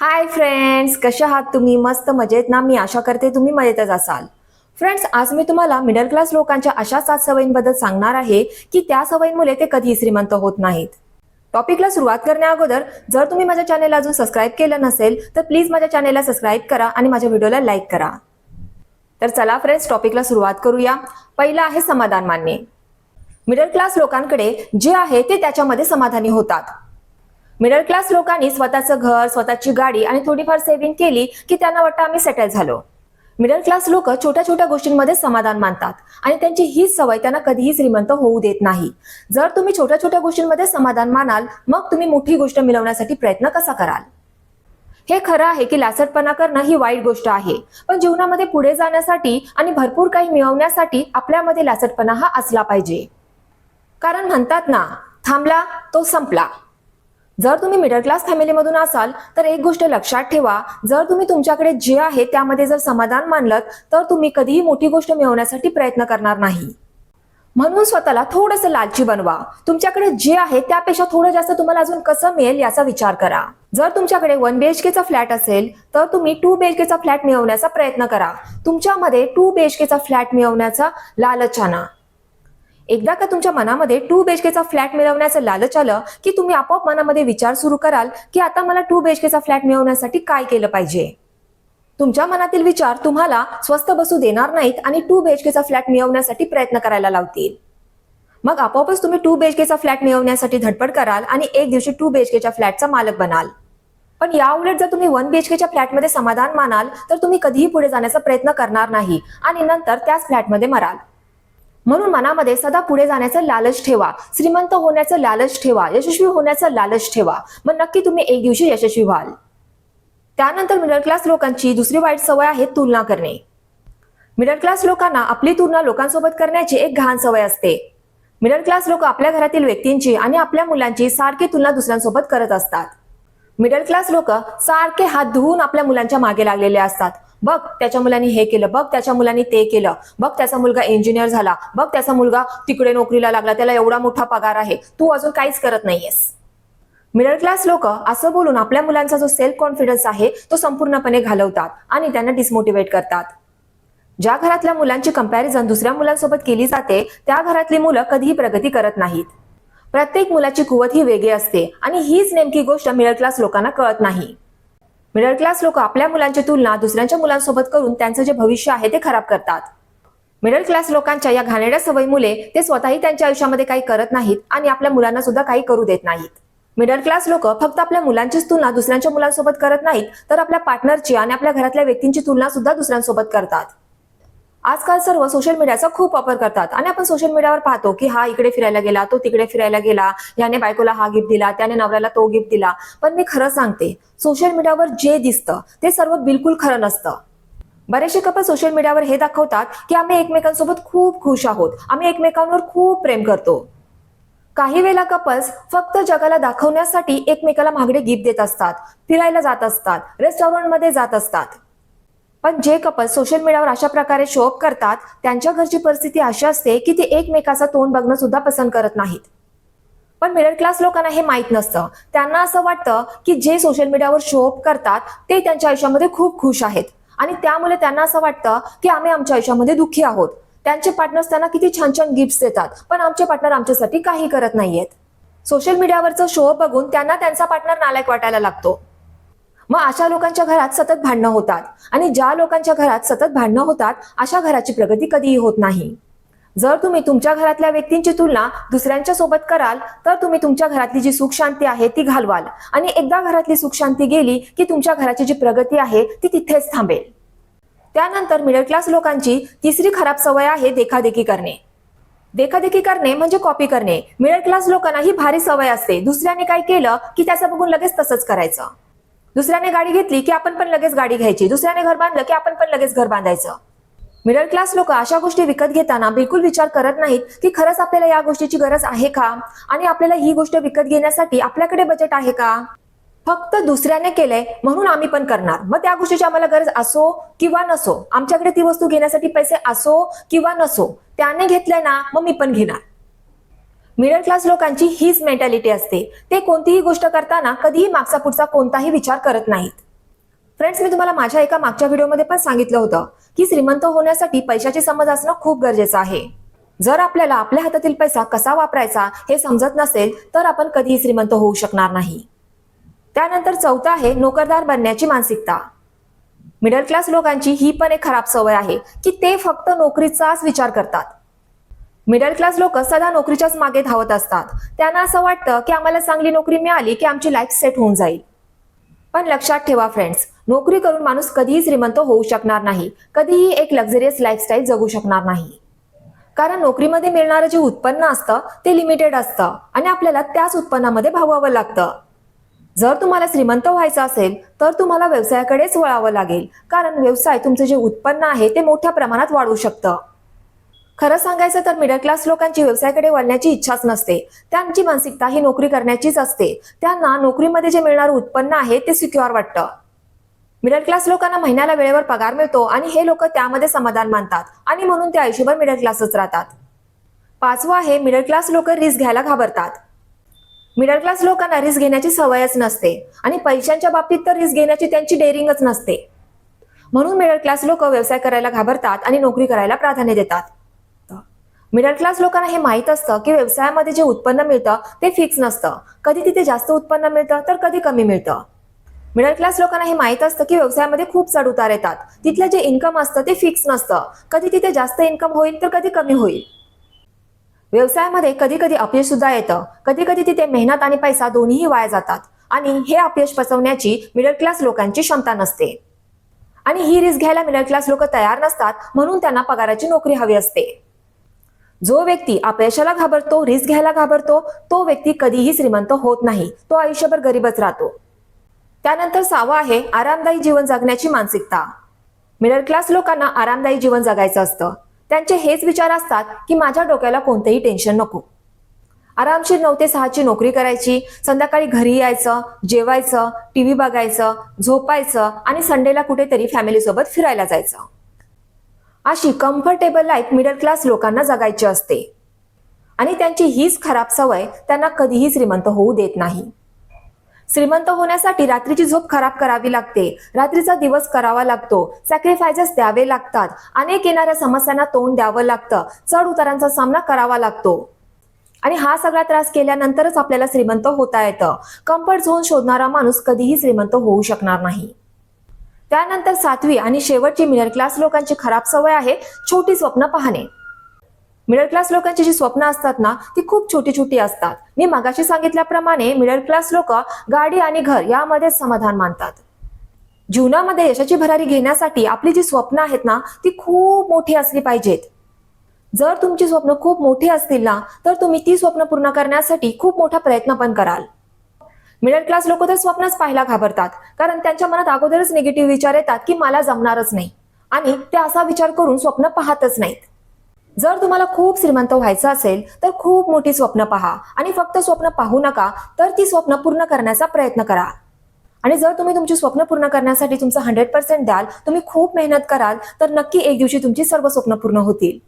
Hi friends कसे आहात तुम्ही? मस्त मजेत ना? मी आशा करते तुम्ही मजेतच असाल. फ्रेंड्स आज मी तुम्हाला मिडल क्लास लोकांच्या अशा सात सवयींबद्दल सांगणार आहे की त्या सवयींमुळे ते कधी श्रीमंत होत नाहीत. टॉपिकला सुरुवात करण्या अगोदर जर तुम्ही माझ्या चॅनेलला अजून सबस्क्राईब केलं नसेल तर प्लीज माझ्या चॅनेलला सबस्क्राईब करा आणि माझ्या व्हिडिओला लाईक करा. तर चला फ्रेंड्स टॉपिकला सुरुवात करूया. पहिलं आहे समाधान मानणे. मिडल क्लास लोकांकडे जे आहे ते त्याच्यामध्ये समाधानी होतात. मिडल क्लास लोकांनी स्वतःचं घर स्वतःची गाडी आणि थोडीफार सेव्हिंग केली की त्यांना वाटतं आम्ही सेटल झालो. मिडल क्लास लोक छोट्या छोट्या गोष्टींमध्ये समाधान मानतात आणि त्यांची हीच सवय त्यांना कधीही श्रीमंत होऊ देत नाही. जर तुम्ही छोट्या छोट्या गोष्टींमध्ये समाधान मानाल मग तुम्ही मोठी गोष्ट मिळवण्यासाठी प्रयत्न कसा कराल? हे खरं आहे की लासटपणा करणं ही वाईट गोष्ट आहे पण जीवनामध्ये पुढे जाण्यासाठी आणि भरपूर काही मिळवण्यासाठी आपल्यामध्ये लासटपणा हा असला पाहिजे. कारण म्हणतात ना थांबला तो संपला. जर तुम्ही मिडल क्लास फॅमिलीमधून असाल तर एक गोष्ट लक्षात ठेवा. जर तुम्ही तुमच्याकडे जे आहे त्यामध्ये जर समाधान मानलं तर तुम्ही कधीही मोठी गोष्ट मिळवण्यासाठी प्रयत्न करणार नाही. म्हणून स्वतःला थोडंसं लालची बनवा. तुमच्याकडे जे आहे त्यापेक्षा थोडं जास्त तुम्हाला अजून कसं मिळेल याचा विचार करा. जर तुमच्याकडे वन बीएचकेचा फ्लॅट असेल तर तुम्ही टू बीएचकेचा फ्लॅट मिळवण्याचा प्रयत्न करा. तुमच्यामध्ये टू बीएचकेचा फ्लॅट मिळवण्याचा लालच आणा. एकदा का तुमच्या मनामध्ये टू बीएचकेचा फ्लॅट मिळवण्याचं लालच आलं की तुम्ही आपोआप मनामध्ये विचार सुरू कराल की आता मला टू बीएचकेचा फ्लॅट मिळवण्यासाठी काय केलं पाहिजे? तुमच्या मनातील विचार तुम्हाला स्वस्त बसू देणार नाहीत आणि टू बीएचकेचा फ्लॅट मिळवण्यासाठी प्रयत्न करायला लावतील. मग आपोआपच तुम्ही टू बीएचकेचा फ्लॅट मिळवण्यासाठी धडपड कराल आणि एक दिवशी टू बीएचकेच्या फ्लॅटचा मालक बनाल. पण या उलट जर तुम्ही वन बीएचकेच्या फ्लॅटमध्ये समाधान मानाल तर तुम्ही कधीही पुढे जाण्याचा प्रयत्न करणार नाही आणि नंतर त्याच फ्लॅटमध्ये मराल. म्हणून मनामध्ये सदा पुढे जाण्याचं लालच ठेवा. श्रीमंत होण्याचं लालच ठेवा. यशस्वी होण्याचं लालच ठेवा. मग नक्की तुम्ही एक दिवशी यशस्वी व्हाल. त्यानंतर मिडल क्लास लोकांची दुसरी वाईट सवय आहे तुलना करणे. मिडल क्लास लोकांना आपली तुलना लोकांसोबत करण्याची एक घाण सवय असते. मिडल क्लास लोक आपल्या घरातील व्यक्तींची आणि आपल्या मुलांची सारखी तुलना दुसऱ्यांसोबत करत असतात. मिडल क्लास लोक सारखे हात धुवून आपल्या मुलांच्या मागे लागलेले असतात. बघ त्याच्या मुलांनी हे केलं बघ त्याच्या मुलांनी ते केलं बघ त्याचा मुलगा इंजिनियर झाला बघ त्याचा मुलगा तिकडे नोकरीला लागला त्याला एवढा मोठा पगार आहे तू अजून काहीच करत नाहीयेस. मिडल क्लास लोक असं बोलून आपल्या मुलांचा जो सेल्फ कॉन्फिडन्स आहे तो संपूर्णपणे घालवतात आणि त्यांना डिसमोटिवेट करतात. ज्या घरातल्या मुलांची कंपॅरिझन दुसऱ्या मुलांसोबत केली जाते त्या घरातली मुलं कधीही प्रगती करत नाहीत. प्रत्येक मुलाची कुवत ही वेगळी असते आणि हीच नेमकी गोष्ट मिडल क्लास लोकांना कळत नाही. मिडल क्लास लोक आपल्या मुलांची तुलना दुसऱ्यांच्या मुलांसोबत करून त्यांचं जे भविष्य आहे ते खराब करतात. मिडल क्लास लोकांच्या या घाणेरड्या सवयीमुळे ते स्वतःही त्यांच्या आयुष्यामध्ये काही करत नाहीत आणि आपल्या मुलांना सुद्धा काही करू देत नाहीत. मिडल क्लास लोक फक्त आपल्या मुलांचीच तुलना दुसऱ्यांच्या मुलांसोबत करत नाहीत तर आपल्या पार्टनरची आणि आपल्या घरातल्या व्यक्तींची तुलना सुद्धा दुसऱ्यांसोबत करतात. आजकाल सर्व सोशल मीडियाचा खूप वापर करतात. आणि आपण सोशल मीडियावर पाहतो की हा इकडे फिरायला गेला तो तिकडे फिरायला गेला याने बायकोला हा गिफ्ट दिला त्याने नवऱ्याला तो गिफ्ट दिला. पण मी खरं सांगते सोशल मीडियावर जे दिसतं ते सर्व बिलकुल खरं नसतं. बरेचसे कपल सोशल मीडियावर हे दाखवतात की आम्ही एकमेकांसोबत खूप खुश आहोत. आम्ही एकमेकांवर खूप प्रेम करतो. काही वेळेला कपल्स फक्त जगाला दाखवण्यासाठी एकमेकाला महागडे गिफ्ट देत असतात. फिरायला जात असतात. रेस्टॉरंटमध्ये जात असतात. पण जे कपल सोशल मीडियावर अशा प्रकारे शोअप करतात त्यांच्या घरची परिस्थिती अशी असते की ते एकमेकाचा तोंड बघणं सुद्धा पसंत करत नाहीत. पण मिडल क्लास लोकांना हे माहीत नसतं. त्यांना असं वाटतं की जे सोशल मीडियावर शोअप करतात ते त्यांच्या आयुष्यामध्ये खूप खुश आहेत. आणि त्यामुळे त्यांना असं वाटतं की आम्ही आमच्या आयुष्यामध्ये दुःखी आहोत. त्यांचे पार्टनर्स त्यांना किती छान छान गिफ्ट देतात पण आमचे पार्टनर आमच्यासाठी काही करत नाहीयेत. सोशल मीडियावरचं शो बघून त्यांना त्यांचा पार्टनर नालायक वाटायला लागतो. मग अशा लोकांच्या घरात सतत भांडणं होतात. आणि ज्या लोकांच्या घरात सतत भांडणं होतात अशा घराची प्रगती कधीही होत नाही. जर तुम्ही तुमच्या घरातल्या व्यक्तींची तुलना दुसऱ्यांच्या सोबत कराल तर तुम्ही तुमच्या घरातली जी सुख शांती आहे ती घालवाल. आणि एकदा घरातली सुख शांती गेली की तुमच्या घराची जी प्रगती आहे ती तिथेच थांबेल. त्यानंतर मिडल क्लास लोकांची तिसरी खराब सवय आहे देखादेखी करणे. देखादेखी करणे म्हणजे कॉपी करणे. मिडल क्लास लोकांना ही भारी सवय असते. दुसऱ्याने काय केलं की त्याचं बघून लगेच तसंच करायचं. दुसऱ्याने गाडी घेतली की आपण पण लगेच गाडी घ्यायची. दुसऱ्याने घर बांधलं की आपण पण लगेच घर बांधायचं. मिडल क्लास लोक अशा गोष्टी विकत घेताना बिलकुल विचार करत नाहीत की खरंच आपल्याला या गोष्टीची गरज आहे का? आणि आपल्याला ही गोष्ट विकत घेण्यासाठी आपल्याकडे बजेट आहे का? फक्त दुसऱ्याने केलंय म्हणून आम्ही पण करणार. मग त्या गोष्टीची आम्हाला गरज असो किंवा नसो आमच्याकडे ती वस्तू घेण्यासाठी पैसे असो किंवा नसो त्याने घेतलंय ना मग मी पण घेणार. मिडल क्लास लोकांची हीच मेंटॅलिटी असते. ते कोणतीही गोष्ट करताना कधीही मागचा पुढचा कोणताही विचार करत नाहीत. फ्रेंड्स मी तुम्हाला माझ्या एका मागच्या व्हिडिओमध्ये पण सांगितलं होतं की श्रीमंत होण्यासाठी पैशाची समज असणं खूप गरजेचं आहे. जर आपल्याला आपल्या हातातील पैसा कसा वापरायचा हे समजत नसेल तर आपण कधीही श्रीमंत होऊ शकणार नाही. त्यानंतर चौथा आहे नोकरदार बनण्याची मानसिकता. मिडल क्लास लोकांची ही पण एक खराब सवय आहे की ते फक्त नोकरीचाच विचार करतात. मिडल क्लास लोक सदा नोकरीच्याच मागे धावत असतात. त्यांना असं वाटतं की आम्हाला चांगली नोकरी मिळाली की आमची लाईफ सेट होऊन जाईल. पण लक्षात ठेवा फ्रेंड्स नोकरी करून माणूस कधीही श्रीमंत होऊ शकणार नाही. कधीही एक लक्झरियस लाईफस्टाईल जगू शकणार नाही. कारण नोकरीमध्ये मिळणारं जे उत्पन्न असतं ते लिमिटेड असतं आणि आपल्याला त्याच उत्पन्नामध्ये भागवावं लागतं. जर तुम्हाला श्रीमंत व्हायचं असेल तर तुम्हाला व्यवसायाकडेच वळावं लागेल. कारण व्यवसाय तुमचं जे उत्पन्न आहे ते मोठ्या प्रमाणात वाढू शकतं. खरं सांगायचं तर मिडल क्लास लोकांची व्यवसायाकडे वळण्याची इच्छाच नसते. त्यांची मानसिकता ही नोकरी करण्याचीच असते. त्यांना नोकरीमध्ये जे मिळणारं उत्पन्न आहे ते सिक्युअर वाटतं. मिडल क्लास लोकांना महिन्याला वेळेवर पगार मिळतो आणि हे लोक त्यामध्ये समाधान मानतात आणि म्हणून ते आयुष्यभर मिडल क्लासच राहतात. पाचवं आहे मिडल क्लास लोक रिस्क घ्यायला घाबरतात. मिडल क्लास लोकांना रिस्क घेण्याची सवयच नसते आणि पैशांच्या बाबतीत तर रिस्क घेण्याची त्यांची डेअरिंगच नसते. म्हणून मिडल क्लास लोक व्यवसाय करायला घाबरतात आणि नोकरी करायला प्राधान्य देतात. मिडल क्लास लोकांना हे माहीत असतं की व्यवसायामध्ये जे उत्पन्न मिळतं ते फिक्स नसतं. कधी तिथे जास्त उत्पन्न मिळतं तर कधी कमी मिळतं. मिडल क्लास लोकांना हे माहीत असतं की व्यवसायामध्ये खूप चढ उतार येतात. तिथलं जे इन्कम असतं ते फिक्स नसतं. कधी तिथे जास्त इन्कम होईल तर कधी कमी होईल. व्यवसायामध्ये कधी कधी अपयश सुद्धा येतं. कधी कधी तिथे मेहनत आणि पैसा दोन्हीही वाया जातात. आणि हे अपयश पचवण्याची मिडल क्लास लोकांची क्षमता नसते. आणि ही रिस्क घ्यायला मिडल क्लास लोक तयार नसतात म्हणून त्यांना पगाराची नोकरी हवी असते. जो व्यक्ती अपयशाला घाबरतो रिस्क घ्यायला घाबरतो तो व्यक्ती कधीही श्रीमंत होत नाही. तो आयुष्यभर गरीबच राहतो. त्यानंतर सावं आहे आरामदायी जीवन जगण्याची मानसिकता. मिडल क्लास लोकांना आरामदायी जीवन जगायचं असतं. त्यांचे हेच विचार असतात की माझ्या डोक्याला कोणतेही टेन्शन नको. आरामशीर नऊ ते सहाची नोकरी करायची संध्याकाळी घरी यायचं जेवायचं टीव्ही बघायचं झोपायचं आणि संडेला कुठेतरी फॅमिलीसोबत फिरायला जायचं. अशी कम्फर्टेबल लाईफ मिडल क्लास लोकांना जगायची असते. आणि त्यांची हीच खराब सवय त्यांना कधीही श्रीमंत होऊ देत नाही. श्रीमंत होण्यासाठी रात्रीची झोप खराब करावी लागते. रात्रीचा दिवस करावा लागतो. सॅक्रिफायसेस द्यावे लागतात. अनेक येणाऱ्या समस्यांना तोंड द्यावं लागतं. चढ उतारांचा सामना करावा लागतो. आणि हा सगळा त्रास केल्यानंतरच आपल्याला श्रीमंत होता येतं. कम्फर्ट झोन शोधणारा माणूस कधीही श्रीमंत होऊ शकणार नाही. त्यानंतर सातवी आणि शेवटची मिडल क्लास लोकांची खराब सवय आहे छोटी स्वप्न पाहणे. मिडल क्लास लोकांची जी स्वप्न असतात ना ती खूप छोटी छोटी असतात. मी मगाशी सांगितल्याप्रमाणे मिडल क्लास लोक गाडी आणि घर यामध्ये समाधान मानतात. जीवनामध्ये यशाची भरारी घेण्यासाठी आपली जी स्वप्न आहेत ना ती खूप मोठी असली पाहिजेत. जर तुमची स्वप्न खूप मोठी असतील ना तर तुम्ही ती स्वप्न पूर्ण करण्यासाठी खूप मोठा प्रयत्न पण कराल. मिडल क्लास लोक तर स्वप्नच पाहायला घाबरतात. कारण त्यांच्या मनात अगोदरच निगेटिव्ह विचार येतात की मला जमणारच नाही. आणि ते असा विचार करून स्वप्न पाहतच नाहीत. जर तुम्हाला खूप श्रीमंत व्हायचं असेल तर खूप मोठी स्वप्न पहा. आणि फक्त स्वप्न पाहू नका तर ती स्वप्न पूर्ण करण्याचा प्रयत्न करा. आणि जर तुम्ही तुमची स्वप्न पूर्ण करण्यासाठी तुमचं हंड्रेड पर्सेंट द्याल तुम्ही खूप मेहनत कराल तर नक्की एक दिवशी तुमची सर्व स्वप्न पूर्ण होतील.